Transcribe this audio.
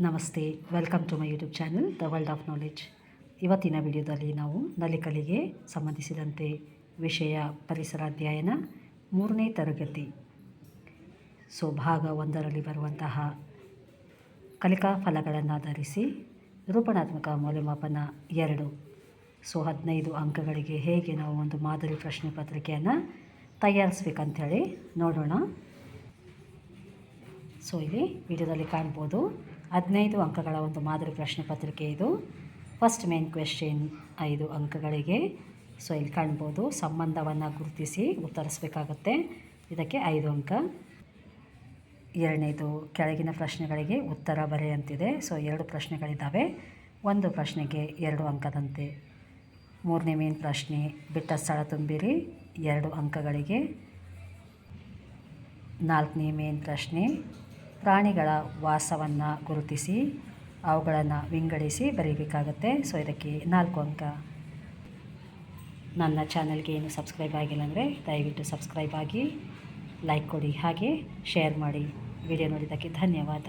ನಮಸ್ತೆ welcome to my YouTube channel the world of knowledge ಇವತ್ತಿನ ವಿಡಿಯೋದಲ್ಲಿ ನಾವು ನಲಿಕಲಿಗೆ ಸಂಬಂಧಿಸಿದಂತೆ ವಿಷಯ ಪರಿಸರ ಅಧ್ಯಯನ ಮೂರನೇ ತರಗತಿ. ಸೊ, ಭಾಗ ಒಂದರಲ್ಲಿ ಬರುವಂತಹ ಕಲಿಕಾ ಫಲಗಳನ್ನು ಆಧರಿಸಿ ರೂಪಣಾತ್ಮಕ ಮೌಲ್ಯಮಾಪನ ಎರಡು. ಸೊ, ಹದಿನೈದು ಅಂಕಗಳಿಗೆ ಹೇಗೆ ನಾವು ಒಂದು ಮಾದರಿ ಪ್ರಶ್ನೆ ಪತ್ರಿಕೆಯನ್ನು ತಯಾರಿಸ್ಬೇಕಂಥೇಳಿ ನೋಡೋಣ. ಸೊ, ಇಲ್ಲಿ ವಿಡಿಯೋದಲ್ಲಿ ಕಾಣ್ಬೋದು ಹದಿನೈದು ಅಂಕಗಳ ಒಂದು ಮಾದರಿ ಪ್ರಶ್ನೆ ಪತ್ರಿಕೆ ಇದು. ಫಸ್ಟ್ ಮೇನ್ ಕ್ವೆಶ್ಚನ್ ಐದು ಅಂಕಗಳಿಗೆ. ಸೊ ಇಲ್ಲಿ ಕಾಣ್ಬೋದು. ಸಂಬಂಧವನ್ನು ಗುರುತಿಸಿ ಉತ್ತರಿಸಬೇಕಾಗತ್ತೆ. ಇದಕ್ಕೆ ಐದು ಅಂಕ. ಎರಡನೇದು, ಕೆಳಗಿನ ಪ್ರಶ್ನೆಗಳಿಗೆ ಉತ್ತರ ಬರೆಯಂತಿದೆ. ಸೊ ಎರಡು ಪ್ರಶ್ನೆಗಳಿದ್ದಾವೆ. ಒಂದು ಪ್ರಶ್ನೆಗೆ ಎರಡು ಅಂಕದಂತೆ. ಮೂರನೇ ಮೇನ್ ಪ್ರಶ್ನೆ, ಬಿಟ್ಟ ಸ್ಥಳ ತುಂಬಿರಿ. ಎರಡು ಅಂಕಗಳಿಗೆ. ನಾಲ್ಕನೇ ಮೇನ್ ಪ್ರಶ್ನೆ ಪ್ರಾಣಿಗಳ ವಾಸವನ್ನು ಗುರುತಿಸಿ, ಅವುಗಳನ್ನು ವಿಂಗಡಿಸಿ ಬರೀಬೇಕಾಗತ್ತೆ. ಸೊ ಇದಕ್ಕೆ ನಾಲ್ಕು ಅಂಕ. ನನ್ನ ಚಾನಲ್ಗೆ ಏನು ಸಬ್ಸ್ಕ್ರೈಬ್ ಆಗಿಲ್ಲ ಅಂದರೆ ದಯವಿಟ್ಟು ಸಬ್ಸ್ಕ್ರೈಬ್ ಆಗಿ, ಲೈಕ್ ಕೊಡಿ. ಹಾಗೆ, ಶೇರ್ ಮಾಡಿ. ವಿಡಿಯೋ ನೋಡಿದ್ದಕ್ಕೆ ಧನ್ಯವಾದ.